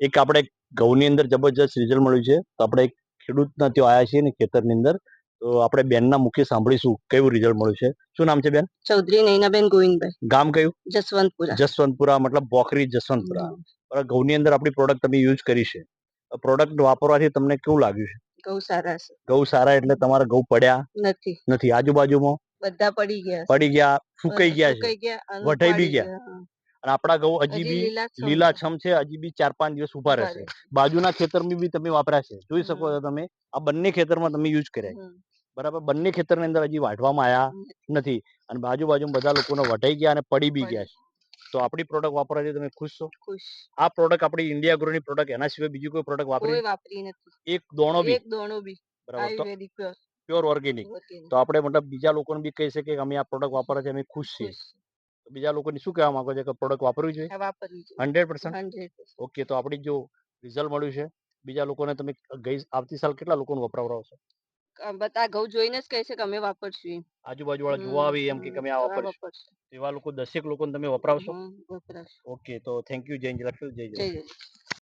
એક આપણે ઘઉંની અંદર જબરજસ્ત રિઝલ્ટ મળ્યું છે. તો આપણે એક ખેડૂતના ત્યાં આવ્યા છીએ ને ખેતરની અંદર તો આપણે બેનના મુખ્ય સાંભળીશું કેવું રિઝલ્ટ મળ્યું છે. શું નામ છે બેન? ચૌધરી નૈનાબેન ગોવિંદભાઈ. ગામ કયું? જસવંતપુરા. જસવંતપુરા મતલબ બોખરી જસવંતપુરા. બરાબર ઘઉંની અંદર આપણી પ્રોડક્ટ તમે યુઝ કરી છે. પ્રોડક્ટ વાપરવાથી તમને કેવું લાગ્યું છે? ઘઉં સારા છે. ઘઉં સારા એટલે તમારા ઘઉં પડ્યા? નથી. નથી. આજુબાજુમાં? બધા પડી ગયા પડી ગયા સુકાઈ ગયા છે. સુકાઈ ગયા વઢાઈ બી ગયા. અને આપણા ઘઉં હજી બી લીલાછમ છે હજી બી ચાર પાંચ દિવસ ઊભા રહેશે. બાજુના ખેતરમાં બી તમે વાપરાશે. જોઈ શકો છો તમે આ બંને ખેતરમાં તમે યુઝ કર્યા બરાબર? બંને ખેતરની અંદર હજી વાઢવામાં આવ્યા નથી. અને બાજુ બાજુ બધા લોકોને વઢાઈ ગયા અને પડી બી ગયા છે. તો આપણી પ્રોડક્ટ વાપરવાથી તમે ખુશ છો? આ પ્રોડક્ટ આપણી ઇન્ડિયા ગ્રોની પ્રોડક્ટ એના સિવાય બીજી કોઈ પ્રોડક્ટ વાપરી નથી. એક દોણો બી. એક દોણો બી. બરાબર? પ્યોર ઓર્ગેનિક તો આપણે મતલબ બીજા લોકોને બી કહી શકીએ કે અમે આ પ્રોડક્ટ વાપરવાથી અમે ખુશ છીએ. બીજા લોકોને શું કહેવા માંગો છો કે પ્રોડક્ટ વાપરવી જોઈએ? વાપરવી જોઈએ. Hundred percent. ઓકે તો આપણી જો રિઝલ્ટ મળ્યું છે બીજા લોકોને તમે ગઈ આવતી સાલ કેટલા લોકોને વપરાવડાવશો બધા ઘઉં જોઈને જ કહે છે કે અમે વાપરશું. આજુબાજુ વાળા જોવા આવી એમ કે અમે આ વાપરશું. એવા લોકો દસેક લોકોને તમે વપરાવશો? ઓકે તો થેન્ક યુ જય લક્ષ્મી જય જય.